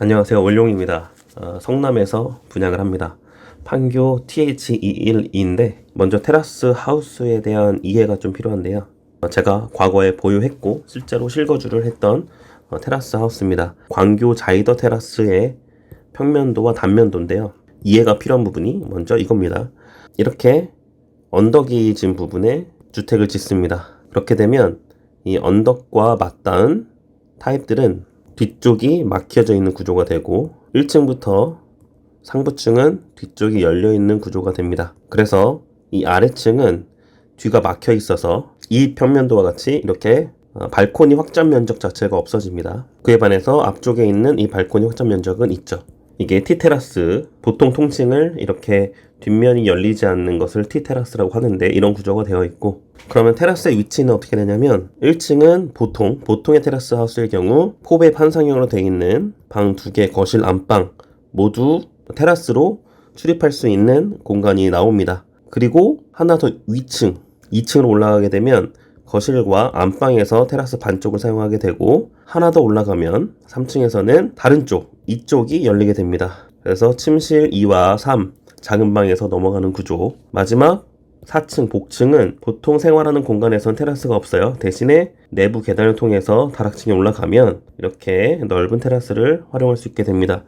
안녕하세요. 원룡입니다. 어, 성남에서 분양을 합니다. 판교 TH21인데 먼저 테라스 하우스에 대한 이해가 좀 필요한데요. 어, 제가 과거에 보유했고 실제로 실거주를 했던 어, 테라스 하우스입니다. 광교 자이더 테라스의 평면도와 단면도인데요. 이해가 필요한 부분이 먼저 이겁니다. 이렇게 언덕이 진 부분에 주택을 짓습니다. 그렇게 되면 이 언덕과 맞닿은 타입들은 뒤쪽이 막혀져 있는 구조가 되고 1층부터 상부층은 뒤쪽이 열려 있는 구조가 됩니다. 그래서 이 아래층은 뒤가 막혀 있어서 이 평면도와 같이 이렇게 어, 발코니 확장 면적 자체가 없어집니다. 그에 반해서 앞쪽에 있는 이 발코니 확장 면적은 있죠. 이게 T테라스 보통 통칭을 이렇게 뒷면이 열리지 않는 것을 T테라스라고 하는데 이런 구조가 되어 있고 그러면 테라스의 위치는 어떻게 되냐면 1층은 보통 보통의 테라스 하우스의 경우 포배 판상형으로 되어 있는 방 두 개 거실 안방 모두 테라스로 출입할 수 있는 공간이 나옵니다. 그리고 하나 더 위층 2층으로 올라가게 되면 거실과 안방에서 테라스 반쪽을 사용하게 되고 하나 더 올라가면 3층에서는 다른 쪽 이쪽이 열리게 됩니다. 그래서 침실 2와 3 작은 방에서 넘어가는 구조 마지막 4층 복층은 보통 생활하는 공간에선 테라스가 없어요. 대신에 내부 계단을 통해서 다락층에 올라가면 이렇게 넓은 테라스를 활용할 수 있게 됩니다.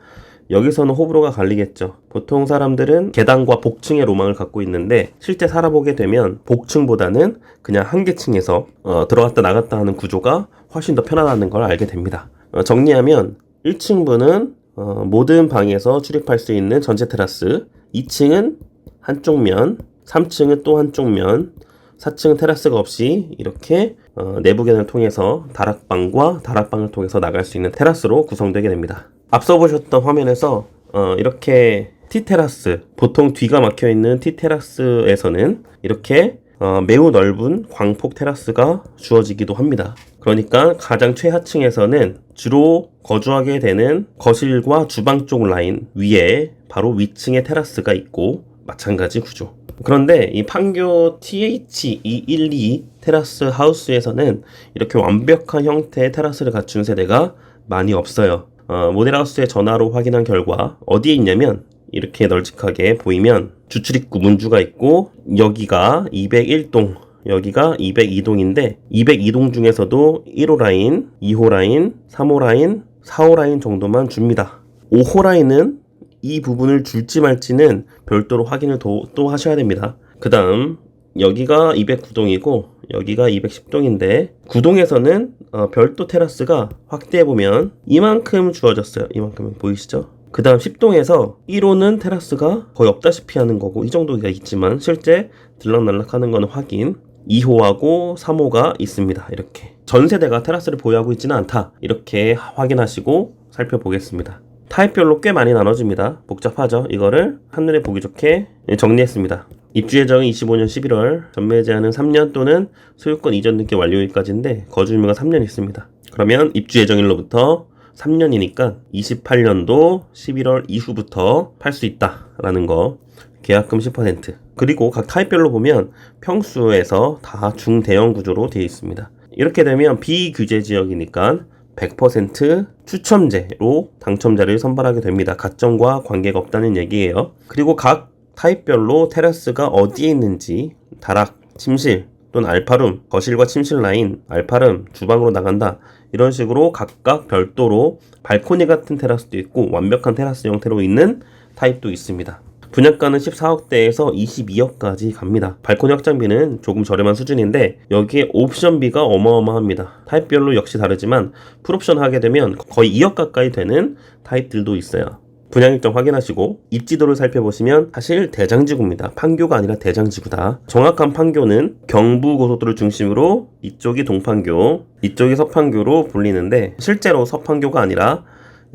여기서는 호불호가 갈리겠죠. 보통 사람들은 계단과 복층의 로망을 갖고 있는데 실제 살아보게 되면 복층보다는 그냥 한 개층에서 어, 들어갔다 나갔다 하는 구조가 훨씬 더 편하다는 걸 알게 됩니다. 어, 정리하면 1층부는 어, 모든 방에서 출입할 수 있는 전체 테라스 2층은 한쪽 면 3층은 또 한쪽 면 4층은 테라스가 없이 이렇게 어, 내부 계단을 통해서 다락방과 다락방을 통해서 나갈 수 있는 테라스로 구성되게 됩니다. 앞서 보셨던 화면에서 어, 이렇게 T테라스 보통 뒤가 막혀 있는 T테라스에서는 이렇게 어, 매우 넓은 광폭 테라스가 주어지기도 합니다. 그러니까 가장 최하층에서는 주로 거주하게 되는 거실과 주방 쪽 라인 위에 바로 위층에 테라스가 있고 마찬가지 구조. 그런데 이 판교 TH212 테라스 하우스에서는 이렇게 완벽한 형태의 테라스를 갖춘 세대가 많이 없어요. 어, 모델하우스의 전화로 확인한 결과 어디에 있냐면 이렇게 널찍하게 보이면 주출입구 문주가 있고 여기가 201동 여기가 202동인데 202동 중에서도 1호 라인, 2호 라인, 3호 라인, 4호 라인 정도만 줍니다. 5호 라인은 이 부분을 줄지 말지는 별도로 확인을 도, 또 하셔야 됩니다. 그 다음 여기가 209동이고 여기가 210동인데 9동에서는 어, 별도 테라스가 확대해 보면 이만큼 주어졌어요. 이만큼 보이시죠? 그 다음 10동에서 1호는 테라스가 거의 없다시피 하는 거고 이 정도가 있지만 실제 들락날락 하는 거는 확인 2호하고 3호가 있습니다. 이렇게 전 세대가 테라스를 보유하고 있지는 않다. 이렇게 확인하시고 살펴보겠습니다. 타입별로 꽤 많이 나눠집니다. 복잡하죠? 이거를 한눈에 보기 좋게 정리했습니다. 입주 예정은 25년 11월, 전매 제한은 3년 또는 소유권 이전 등기 완료일까지인데 거주 유무가 3년 있습니다. 그러면 입주 예정일로부터 3년이니까 28년도 11월 이후부터 팔 수 있다라는 거. 계약금 10%. 그리고 각 타입별로 보면 평수에서 다 중대형 구조로 되어 있습니다. 이렇게 되면 비규제 지역이니까 100% 추첨제로 당첨자를 선발하게 됩니다. 가점과 관계가 없다는 얘기예요. 그리고 각 타입별로 테라스가 어디에 있는지 다락, 침실 또는 알파룸, 거실과 침실 라인, 알파룸, 주방으로 나간다. 이런 식으로 각각 별도로 발코니 같은 테라스도 있고 완벽한 테라스 형태로 있는 타입도 있습니다. 분양가는 14억대에서 22억까지 갑니다. 발코니 확장비는 조금 저렴한 수준인데 여기에 옵션비가 어마어마합니다. 타입별로 역시 다르지만 풀옵션 하게 되면 거의 2억 가까이 되는 타입들도 있어요. 분양 일정 확인하시고 입지도를 살펴보시면 사실 대장지구입니다. 판교가 아니라 대장지구다. 정확한 판교는 경부 고속도를 중심으로 이쪽이 동판교, 이쪽이 서판교로 불리는데 실제로 서판교가 아니라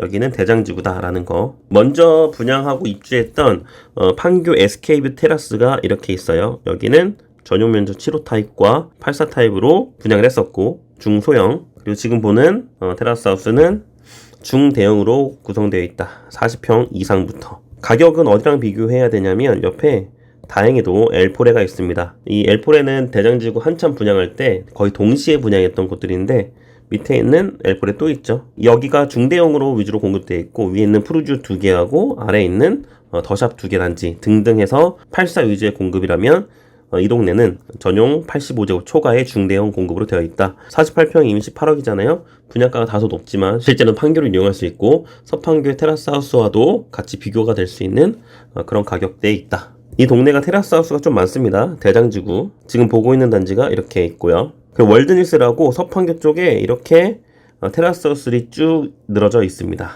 여기는 대장지구다라는 거. 먼저 분양하고 입주했던 어, 판교 SK뷰 테라스가 이렇게 있어요. 여기는 전용 면적 7호 타입과 84 타입으로 분양을 했었고 중소형 그리고 지금 보는 어, 테라스 하우스는 중대형으로 구성되어 있다. 40평 이상부터. 가격은 어디랑 비교해야 되냐면 옆에 다행히도 엘포레가 있습니다. 이 엘포레는 대장지구 한참 분양할 때 거의 동시에 분양했던 곳들인데 밑에 있는 L4에 또 있죠. 여기가 중대형으로 위주로 공급되어 있고 위에 있는 프루주 두 개하고 아래에 있는 어, 더샵 두 개 단지 등등 해서 84 위주의 공급이라면 어, 이 동네는 전용 85제곱 초과의 중대형 공급으로 되어 있다. 48평 이미 18억이잖아요. 분양가가 다소 높지만 실제는 판교를 이용할 수 있고 서판교의 테라스 하우스와도 같이 비교가 될 수 있는 어, 그런 가격대에 있다. 이 동네가 테라스 하우스가 좀 많습니다. 대장지구. 지금 보고 있는 단지가 이렇게 있고요. 그 월드닐스라고 서판교 쪽에 이렇게 어, 테라스 하우스들이 쭉 늘어져 있습니다.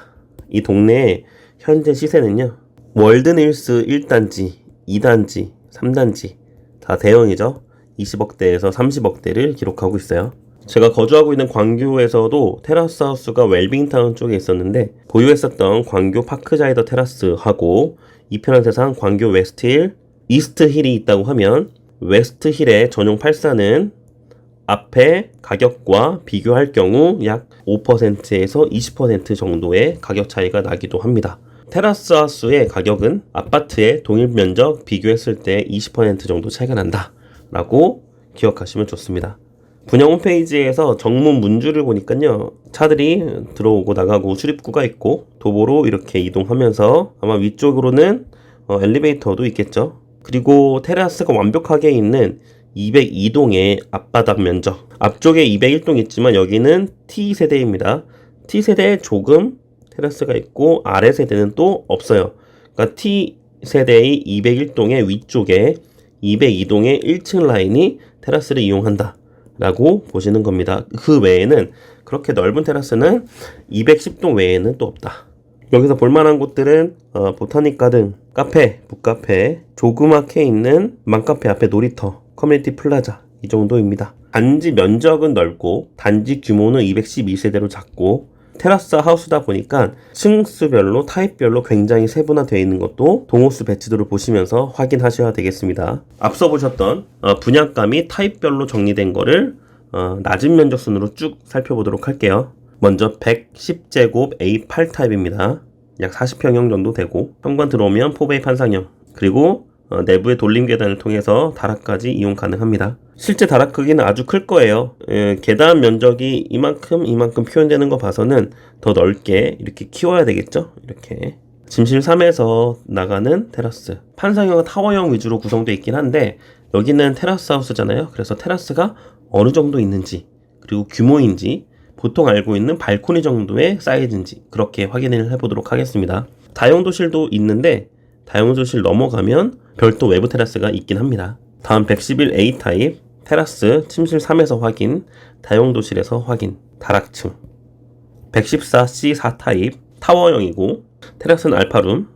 이 동네의 현재 시세는요. 월드닐스 1단지, 2단지, 3단지 다 대형이죠. 20억대에서 30억대를 기록하고 있어요. 제가 거주하고 있는 광교에서도 테라스 하우스가 웰빙타운 쪽에 있었는데 보유했었던 광교 파크자이더 테라스하고 이편한 세상 광교 웨스트힐, 이스트힐이 있다고 하면 웨스트힐의 전용 84는 앞에 가격과 비교할 경우 약 5%에서 20% 정도의 가격 차이가 나기도 합니다. 테라스 하우스의 가격은 아파트의 동일 면적 비교했을 때 20% 정도 차이가 난다. 라고 기억하시면 좋습니다. 분양 홈페이지에서 정문 문줄을 보니까요. 차들이 들어오고 나가고 출입구가 있고 도보로 이렇게 이동하면서 아마 위쪽으로는 어, 엘리베이터도 있겠죠. 그리고 테라스가 완벽하게 있는 202동의 앞바닥 면적. 앞쪽에 201동 있지만 여기는 T세대입니다. T세대에 조금 테라스가 있고 아래 세대는 또 없어요. 그러니까 T세대의 201동의 위쪽에 202동의 1층 라인이 테라스를 이용한다. 라고 보시는 겁니다. 그 외에는 그렇게 넓은 테라스는 210동 외에는 또 없다. 여기서 볼만한 곳들은 어, 보타닉 가든, 카페, 북카페, 조그맣게 있는 맘카페 앞에 놀이터, 커뮤니티 플라자 이 정도입니다. 단지 면적은 넓고 단지 규모는 212세대로 작고 테라스 하우스다 보니까 층수별로 타입별로 굉장히 세분화되어 있는 것도 동호수 배치도를 보시면서 확인하셔야 되겠습니다. 앞서 보셨던 어, 분양감이 타입별로 정리된 거를 어, 낮은 면적 순으로 쭉 살펴보도록 할게요. 먼저 110제곱 A8 타입입니다. 약 40평형 정도 되고 현관 들어오면 포베이 판상형 그리고 어, 내부의 돌림 계단을 통해서 다락까지 이용 가능합니다. 실제 다락 크기는 아주 클 거예요. 예, 계단 면적이 이만큼 이만큼 표현되는 거 봐서는 더 넓게 이렇게 키워야 되겠죠? 이렇게 짐실 3에서 나가는 테라스 판상형 타워형 위주로 구성되어 있긴 한데 여기는 테라스 하우스잖아요. 그래서 테라스가 어느 정도 있는지 그리고 규모인지 보통 알고 있는 발코니 정도의 사이즈인지 그렇게 확인을 해보도록 하겠습니다. 다용도실도 있는데 다용도실 넘어가면 별도 외부 테라스가 있긴 합니다. 다음 111A 타입 테라스 침실 3에서 확인, 다용도실에서 확인, 다락층 114C 4 타입 타워형이고 테라스는 알파룸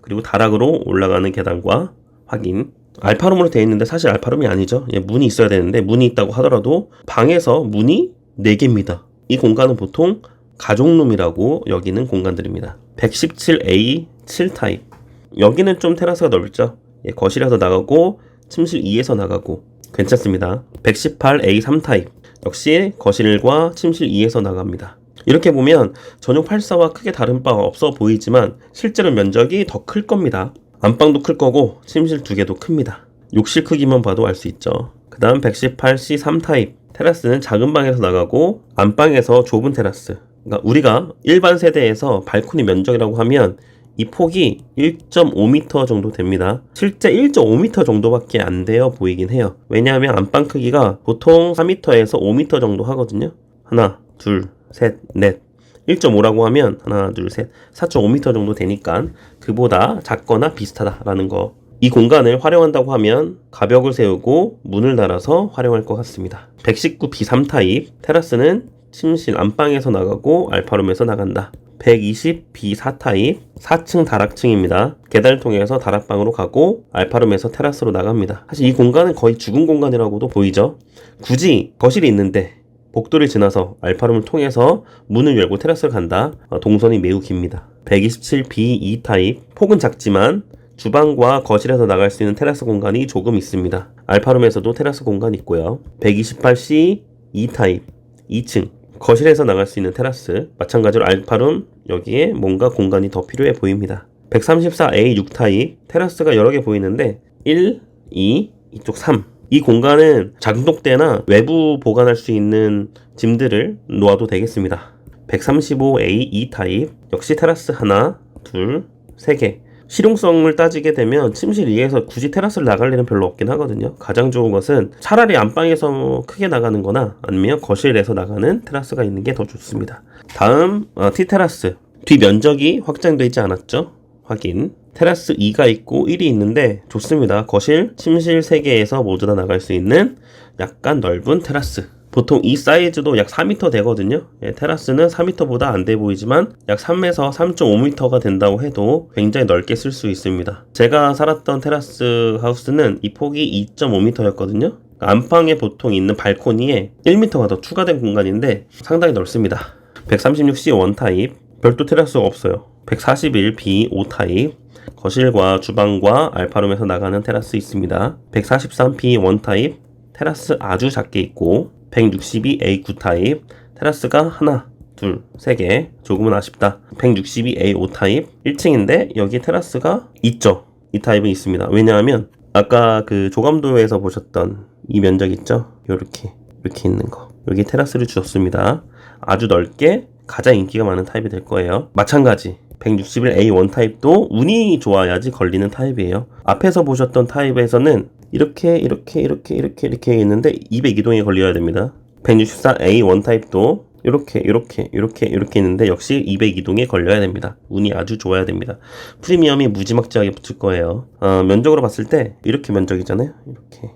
그리고 다락으로 올라가는 계단과 확인 알파룸으로 되어 있는데 사실 알파룸이 아니죠. 예, 문이 있어야 되는데 문이 있다고 하더라도 방에서 문이 4개입니다. 이 공간은 보통 가족룸이라고 여기는 공간들입니다. 117A 7 타입 여기는 좀 테라스가 넓죠. 예, 거실에서 나가고 침실 2에서 나가고 괜찮습니다. 118A 3 타입 역시 거실과 침실 2에서 나갑니다. 이렇게 보면 전용 84와 크게 다른 바가 없어 보이지만 실제로 면적이 더 클 겁니다. 안방도 클 거고 침실 두 개도 큽니다. 욕실 크기만 봐도 알 수 있죠. 그 다음 118C 3 타입 테라스는 작은 방에서 나가고 안방에서 좁은 테라스 그러니까 우리가 일반 세대에서 발코니 면적이라고 하면 이 폭이 1.5m 정도 됩니다. 실제 1.5m 정도밖에 안 되어 보이긴 해요. 왜냐하면 안방 크기가 보통 4m에서 5m 정도 하거든요. 하나, 둘, 셋, 넷. 1.5라고 하면 하나, 둘, 셋, 4.5m 정도 되니까 그보다 작거나 비슷하다라는 거. 이 공간을 활용한다고 하면 가벽을 세우고 문을 달아서 활용할 것 같습니다. 119 B3 타입 테라스는 침실 안방에서 나가고 알파룸에서 나간다. 120 B4 타입 4층 다락층입니다. 계단을 통해서 다락방으로 가고 알파룸에서 테라스로 나갑니다. 사실 이 공간은 거의 죽은 공간이라고도 보이죠. 굳이 거실이 있는데 복도를 지나서 알파룸을 통해서 문을 열고 테라스를 간다. 어, 동선이 매우 깁니다. 127 B2 타입 폭은 작지만 주방과 거실에서 나갈 수 있는 테라스 공간이 조금 있습니다. 알파룸에서도 테라스 공간 있고요. 128C 2 타입 2층 거실에서 나갈 수 있는 테라스 마찬가지로 알파룸 여기에 뭔가 공간이 더 필요해 보입니다 134A 6타입 테라스가 여러 개 보이는데 1, 2, 이쪽 3 이 공간은 장독대나 외부 보관할 수 있는 짐들을 놓아도 되겠습니다. 135A E 타입 역시 테라스 하나, 둘, 세 개. 실용성을 따지게 되면 침실 2에서 굳이 테라스를 나갈 일은 별로 없긴 하거든요. 가장 좋은 것은 차라리 안방에서 크게 나가는 거나 아니면 거실에서 나가는 테라스가 있는 게 더 좋습니다. 다음 어, T 테라스. 뒤 면적이 확장되어 있지 않았죠? 확인. 테라스 2가 있고 1이 있는데 좋습니다. 거실, 침실 3개에서 모두 다 나갈 수 있는 약간 넓은 테라스. 보통 이 사이즈도 약 4m 되거든요. 예, 테라스는 4m보다 안 돼 보이지만 약 3에서 3.5m가 된다고 해도 굉장히 넓게 쓸 수 있습니다. 제가 살았던 테라스 하우스는 이 폭이 2.5m였거든요. 안방에 보통 있는 발코니에 1m가 더 추가된 공간인데 상당히 넓습니다. 136C 원타입, 별도 테라스가 없어요. 141B 5타입, 거실과 주방과 알파룸에서 나가는 테라스 있습니다. 143B 원타입, 테라스 아주 작게 있고 162A 9 타입 테라스가 하나 둘, 세 개. 조금은 아쉽다. 162A 5 타입 1층인데 여기 테라스가 있죠. 이 타입은 있습니다. 왜냐하면 아까 그 조감도에서 보셨던 이 면적 있죠? 요렇게 이렇게 있는 거. 여기 테라스를 주셨습니다. 아주 넓게 가장 인기가 많은 타입이 될 거예요. 마찬가지 161A 1 타입도 운이 좋아야지 걸리는 타입이에요. 앞에서 보셨던 타입에서는 이렇게 이렇게 이렇게 이렇게 이렇게 있는데 202동에 걸려야 됩니다. 164A 1 타입도 이렇게 이렇게 이렇게 이렇게 있는데 역시 202동에 걸려야 됩니다. 운이 아주 좋아야 됩니다. 프리미엄이 무지막지하게 붙을 거예요. 어, 면적으로 봤을 때 이렇게 면적이잖아요. 이렇게.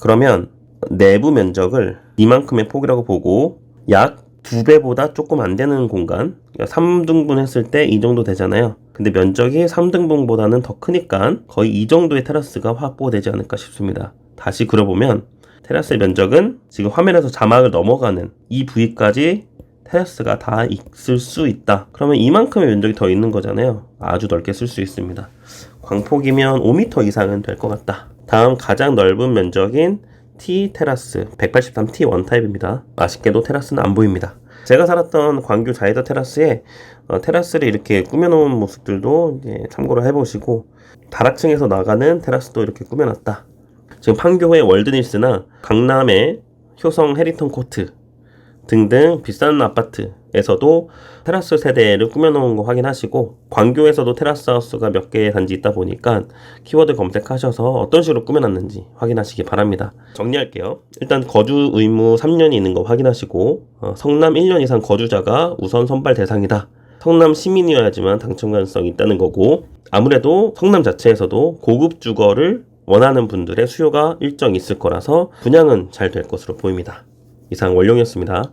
그러면 내부 면적을 이만큼의 폭이라고 보고 약 두 배보다 조금 안 되는 공간, 3등분 했을 때 이 정도 되잖아요. 근데 면적이 3등분보다는 더 크니까 거의 이 정도의 테라스가 확보되지 않을까 싶습니다. 다시 그려보면 테라스의 면적은 지금 화면에서 자막을 넘어가는 이 부위까지 테라스가 다 있을 수 있다. 그러면 이만큼의 면적이 더 있는 거잖아요. 아주 넓게 쓸 수 있습니다. 광폭이면 5m 이상은 될 것 같다. 다음 가장 넓은 면적인 T 테라스 183T 원 타입입니다. 아쉽게도 테라스는 안 보입니다. 제가 살았던 광교 자이더 테라스에 어, 테라스를 이렇게 꾸며놓은 모습들도 이제 참고를 해보시고 다락층에서 나가는 테라스도 이렇게 꾸며놨다. 지금 판교의 월드닐스나 강남의 효성 해리턴 코트 등등 비싼 아파트 에서도 테라스 세대를 꾸며놓은 거 확인하시고 광교에서도 테라스 하우스가 몇 개의 단지 있다 보니까 키워드 검색하셔서 어떤 식으로 꾸며놨는지 확인하시기 바랍니다. 정리할게요. 일단 거주 의무 3년이 있는 거 확인하시고 어, 성남 1년 이상 거주자가 우선 선발 대상이다. 성남 시민이어야지만 당첨 가능성이 있다는 거고 아무래도 성남 자체에서도 고급 주거를 원하는 분들의 수요가 일정 있을 거라서 분양은 잘 될 것으로 보입니다. 이상 원룡이었습니다.